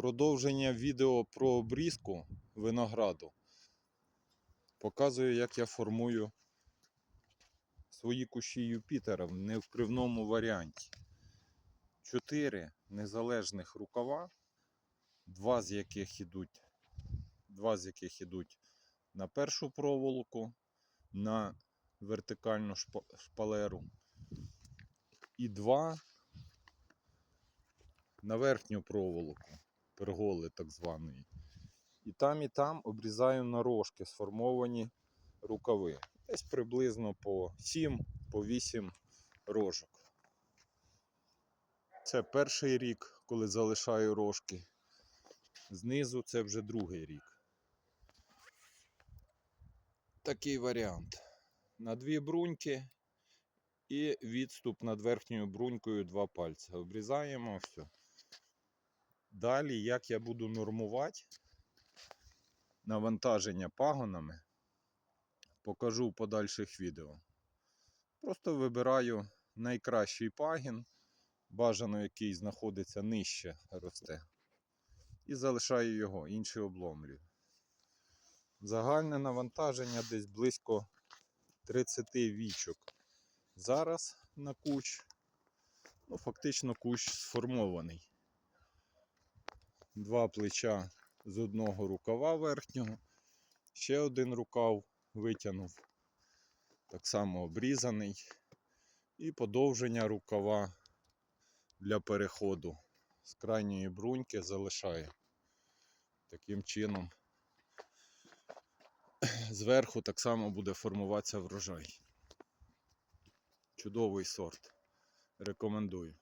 Продовження відео про обрізку винограду. Показую, як я формую свої кущі Юпітера в невкривному варіанті. Чотири незалежних рукава, два з яких ідуть, два з яких ідуть на першу проволоку, на вертикальну шпалеру. І два на верхню проволоку, перголи так званої. І там, і там обрізаю на рожки сформовані рукави. Десь приблизно по 7, по 8 рожок. Це перший рік, коли залишаю рожки. Знизу це вже другий рік. Такий варіант. На дві бруньки і відступ над верхньою брунькою два пальці. Обрізаємо все. Далі, як я буду нормувати навантаження пагонами, покажу в подальших відео. Просто вибираю найкращий пагін, бажано який знаходиться нижче росте. І залишаю його, інший обломлюю. Загальне навантаження десь близько 30 вічок. Зараз на кущ, ну, фактично кущ сформований. Два плеча з одного рукава верхнього, ще один рукав витягнув, так само обрізаний, і подовження рукава для переходу з крайньої бруньки залишаю. Таким чином, зверху так само буде формуватися врожай. Чудовий сорт. Рекомендую.